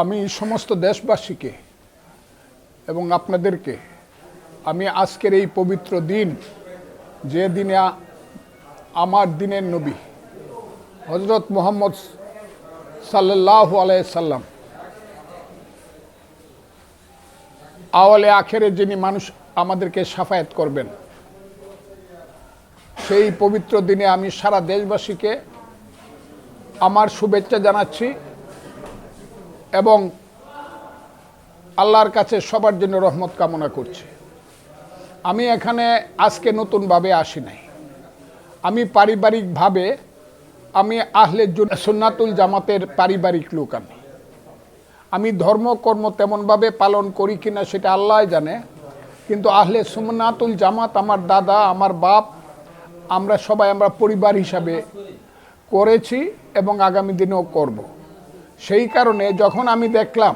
আমি সমস্ত দেশবাসীকে এবং আপনাদেরকে, আমি আজকের এই পবিত্র দিন, যে দিনে আমার দিনের নবী হজরত মোহাম্মদ সাল্লাহ আলাইসাল্লাম আওয়ালে আখেরে যিনি মানুষ আমাদেরকে সাফায়াত করবেন, সেই পবিত্র দিনে আমি সারা দেশবাসীকে আমার শুভেচ্ছা জানাচ্ছি। এবং আল্লাহর কাছে সবার জন্য রহমত কামনা করছি। আমি এখানে আজকে নতুনভাবে আসি নাই। আমি পারিবারিকভাবে আমি আহলে সুন্নাতুল জামাতের পারিবারিক লোক আমি। আমি ধর্মকর্ম তেমনভাবে পালন করি কিনা সেটা আল্লাহ জানে, কিন্তু আহলে সুমনাতুল জামাত আমার দাদা, আমার বাপ, আমরা সবাই আমরা পরিবার হিসাবে করেছি এবং আগামী দিনেও করব। সেই কারণে যখন আমি দেখলাম,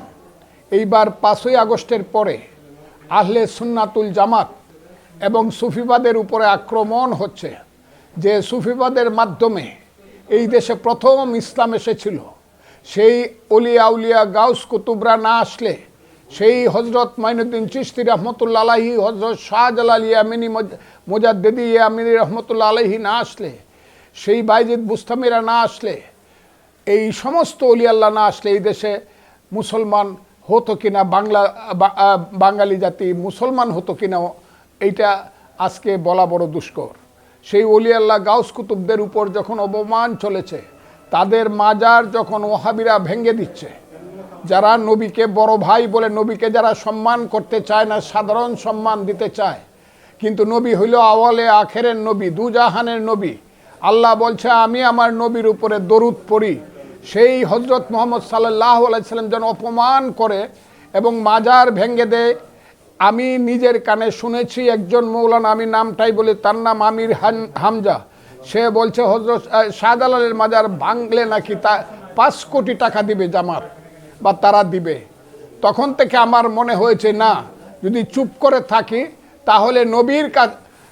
এইবার পাঁচই আগস্টের পরে আহলে সুন্নাতুল জামাত এবং সুফিবাদের উপরে আক্রমণ হচ্ছে, যে সুফিবাদের মাধ্যমে এই দেশে প্রথম ইসলাম এসেছিল, সেই অলিয়া উলিয়া গাউস কুতুবরা না আসলে, সেই হজরত মাইনুদ্দিন চিস্তি রহমতুল্লা আলাহি হজরত শাহজালাল ইয়ামিনী মোজাদ্দেদি ইয়ামিনী রহমতুল্লা আলাহি না আসলে, সেই বাইজিদ বুস্তামিরা না আসলে এই সমস্ত অলিয়াল্লাহ না আসলে এই দেশে মুসলমান হতো কিনা, বাংলা বাঙালি জাতি মুসলমান হতো কিনা, এইটা আজকে বলা বড় দুষ্কর। সেই অলিয়াল্লাহ গাউস কুতুবদের উপর যখন অপমান চলেছে, তাদের মাজার যখন ওহাবিরা ভেঙে দিচ্ছে, যারা নবীকে বড় ভাই বলে নবীকে যারা সম্মান করতে চায় না, সাধারণ সম্মান দিতে চায়, কিন্তু নবী হইল আওয়ালে আখেরের নবী, দুজাহানের নবী। আল্লাহ বলছে, আমি আমার নবীর উপরে দরুদ পড়ি সেই হজরত মোহাম্মদ সাল্লাহ আলাইসাল্লাম যেন অপমান করে এবং মাজার ভেঙ্গে দেয়। আমি নিজের কানে শুনেছি একজন মৌলানা, আমি নামটাই বলি, তার নাম আমির হান- হামজা। সে বলছে, হজরত শাহজালালের মাজার ভাঙলে নাকি তা পাঁচ কোটি টাকা দিবে জামাত বা তারা দিবে? তখন থেকে আমার মনে হয়েছে, না, যদি চুপ করে থাকি, তাহলে নবীর কাজ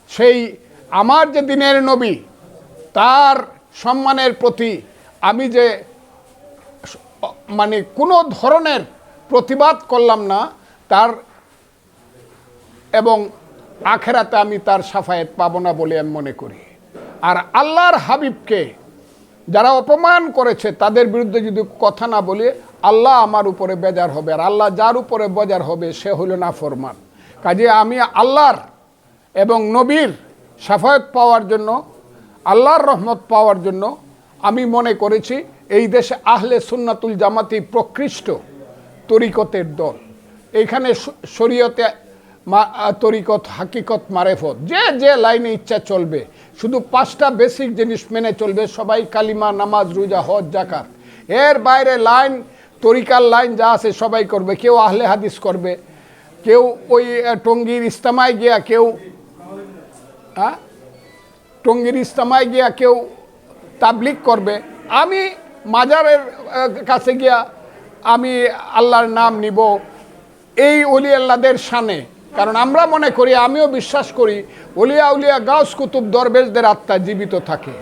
সেই আমার যে দিনের নবী, তার সম্মানের প্রতি আমি যে মানে কোনো ধরনের প্রতিবাদ করলাম না, তার এবং আখেরাতে আমি তার সাফায়েত পাবো না বলে আমি মনে করি। আর আল্লাহর হাবিবকে যারা অপমান করেছে, তাদের বিরুদ্ধে যদি কথা না বলি, আল্লাহ আমার উপরে বেজার হবে। আর আল্লাহ যার উপরে বেজার হবে, সে হইল না ফরমান কাজে আমি আল্লাহর এবং নবীর সাফায়ত পাওয়ার জন্য, আল্লাহর রহমত পাওয়ার জন্য আমি মনে করেছি এই দেশে আহলে সুন্নাতুল জামাতি প্রকৃষ্ট তরিকতের দল। এখানে শরীয়তে তরিকত, হাকিকত, মারেফত, যে যে লাইনে ইচ্ছা চলবে। শুধু পাঁচটা বেসিক জিনিস মেনে চলবে, সবাই কালিমা, নামাজ, রোজা, হজ জাকাত এর বাইরে লাইন, তরিকার লাইন যা আছে সবাই করবে। কেউ আহলে হাদিস করবে, কেউ ওই টঙ্গীর ইস্তামায় গিয়া কেউ হ্যাঁ টঙ্গীর ইস্তামায় গিয়া কেউ তাবলিক করবে। আমি মাজারের কাছে গিয়া আমি আল্লাহর নাম নিব। এই অলি আল্লাদের সানে কারণ আমরা মনে করি, আমিও বিশ্বাস করি অলিয়া উলিয়া গাউস কুতুব দরবেশদের আত্মা জীবিত থাকে।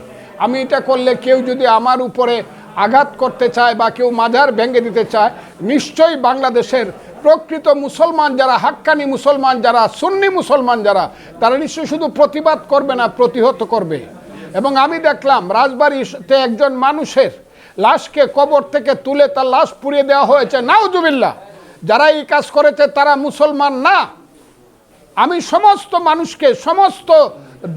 আমি এটা করলে কেউ যদি আমার উপরে আঘাত করতে চায় বা কেউ মাজার ভেঙে দিতে চায়, নিশ্চয়ই বাংলাদেশের প্রকৃত মুসলমান যারা, হাক্কানি মুসলমান যারা, সুন্নি মুসলমান যারা, তারা নিশ্চয়ই শুধু প্রতিবাদ করবে না, প্রতিহত করবে। এবং আমি দেখলাম, রাজবাড়িতে একজন মানুষের লাশকে কবর থেকে তুলে তার লাশ পুড়িয়ে দেওয়া হয়েছে। নাউজুবিল্লা যারা এই কাজ করেছে তারা মুসলমান না। আমি সমস্ত মানুষকে, সমস্ত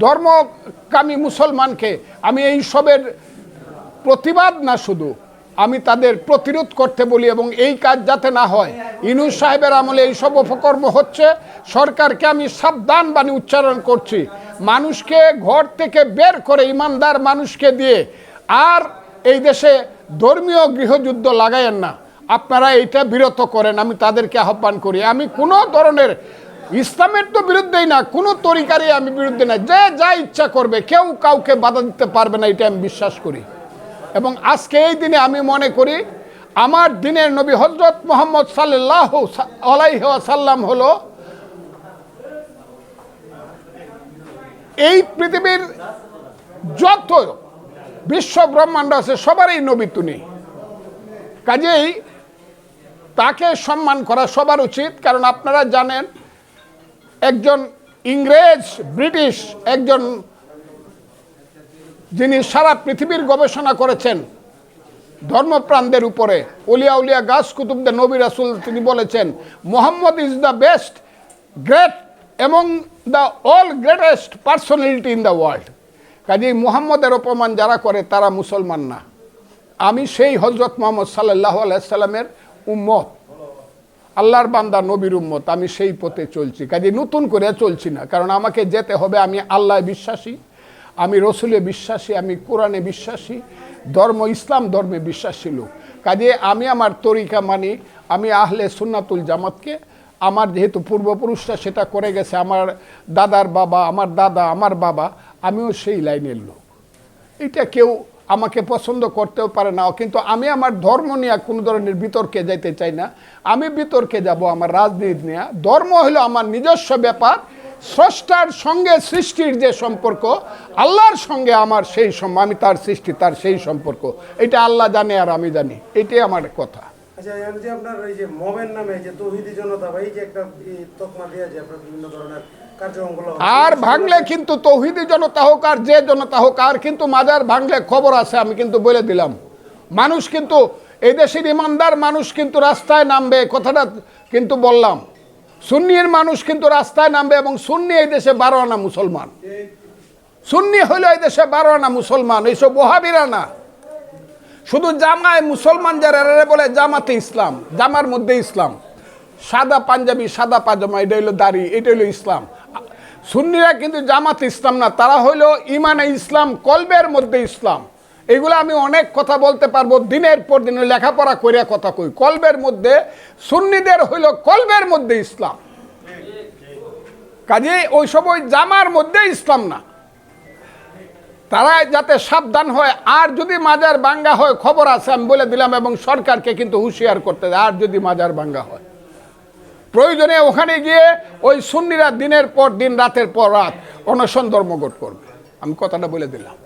ধর্মকামী মুসলমানকে, আমি এই সবের প্রতিবাদ না শুধু, আমি তাদের প্রতিরোধ করতে বলি এবং এই কাজ যাতে না হয়। ইনুস সাহেবের আমলে এই সব অপকর্ম হচ্ছে, সরকারকে আমি সাবধান বাণী উচ্চারণ করছি। মানুষকে ঘর থেকে বের করে, ইমানদার মানুষকে দিয়ে, আর এই দেশে ধর্মীয় গৃহযুদ্ধ লাগায়েন না। আপনারা এটা বিরত করেন, আমি তাদেরকে আহ্বান করি। আমি কোনো ধরনের, ইসলামের তো বিরুদ্ধেই না, কোনো তরিকারই আমি বিরুদ্ধে না। যে যা ইচ্ছা করবে, কেউ কাউকে বাধা দিতে পারবে না, এটা আমি বিশ্বাস করি। এবং আজকে এই দিনে আমি মনে করি, আমার দিনের নবী হজরত মোহাম্মদ সাল্লাহ আলাইসাল্লাম হলো এই পৃথিবীর যত বিশ্ব ব্রহ্মাণ্ড আছে, সবারই নবী তুমি কাজেই তাকে সম্মান করা সবার উচিত, কারণ আপনারা জানেন, একজন ইংরেজ, ব্রিটিশ, একজন যিনি সারা পৃথিবীর গবেষণা করেছেন ধর্মপ্রাণদের উপরে, উলিয়া উলিয়া গাছ কুতুবদের নবী রাসুল তিনি বলেছেন, Mohammad is the best, great এবং the all greatest personality in the world. কাজেই মুহাম্মদের অপমান যারা করে, তারা মুসলমান না। আমি সেই হজরত মোহাম্মদ সাল্লাহ আলাইসাল্লামের উম্মত। আল্লাহর বান্দা, নবীর উম্মত। আমি সেই পথে চলছি। কাজে নতুন করে চলছি না। কারণ আমাকে যেতে হবে, আমি আল্লাহ বিশ্বাসী। আমি রসুলে বিশ্বাসী, আমি কোরআনে বিশ্বাসী। ধর্ম, ইসলাম ধর্মে বিশ্বাসী লোক। কাজে আমি আমার তরিকা মানি, আমি আহলে সুন্নাতুল জামাতকে। আমার যেহেতু পূর্বপুরুষরা সেটা করে গেছে, আমার দাদার বাবা, আমার দাদা, আমার বাবা আমিও সেই লাইনের লোক। এটা কেউ আমাকে পছন্দ করতেও পারে না, কিন্তু আমি আমার ধর্ম নিয়ে কোনো ধরনের বিতর্কে যাইতে চাই না। আমি বিতর্কে যাব আমার রাজনীতি নিয়ে। ধর্ম হলো আমার নিজস্ব ব্যাপার, স্রষ্টার সঙ্গে সৃষ্টির যে সম্পর্ক, আল্লাহর সঙ্গে আমার সেই আমি তার সৃষ্টি, তার সেই সম্পর্ক। এটা আল্লাহ জানে আর আমি জানি, এটাই আমার কথা। আচ্ছা আপনার এই যে মবের নামে যে তৌহিদি জনতা এই যে একটা তকমা দিয়ে যে আপনার বিভিন্ন ধরনের আর ভাঙলে কিন্তু তৌহিদি জনতা হোক আর যে জনতা হোক, আর কিন্তু মাজার ভাঙলে খবর আছে, আমি কিন্তু বলে দিলাম। মানুষ কিন্তু, এই দেশের ইমানদার মানুষ কিন্তু রাস্তায় নামবে কথাটা কিন্তু বললাম। সুন্নির মানুষ কিন্তু রাস্তায় নামবে এবং সুন্নি এই দেশে বারো আনা মুসলমান। সুন্নি হইল এই দেশে বারো আনা মুসলমান, এইসব ওহাবিরা না। শুধু জামায় মুসলমান যারা বলে জামাতে ইসলাম, জামার মধ্যে ইসলাম। সাদা পাঞ্জাবি, সাদা পাজামা, এটা হইল দাড়ি, এটা হইল ইসলাম। সুন্নিরা কিন্তু জামাত ইসলাম না, তারা হইল ইমানে ইসলাম, কলবের মধ্যে ইসলাম। এগুলো আমি অনেক কথা বলতে পারব, দিনের পর দিন লেখাপড়া করিয়া কথা কই। কলবের মধ্যে, সুন্নিদের হইল কলবের মধ্যে ইসলাম। কাজে ওই ওই জামার মধ্যে ইসলাম না। তারা যাতে সাবধান হয়, আর যদি মাজার বাঙ্গা হয়, খবর আছে, আমি বলে দিলাম, এবং সরকারকে কিন্তু হুঁশিয়ার করতে আর যদি মাজার বাঙ্গা হয়। প্রয়োজনে ওখানে গিয়ে ওই সুন্নিরা দিনের পর দিন, রাতের পর রাত অনশন ধর্মঘট করবে। আমি কথাটা বলে দিলাম।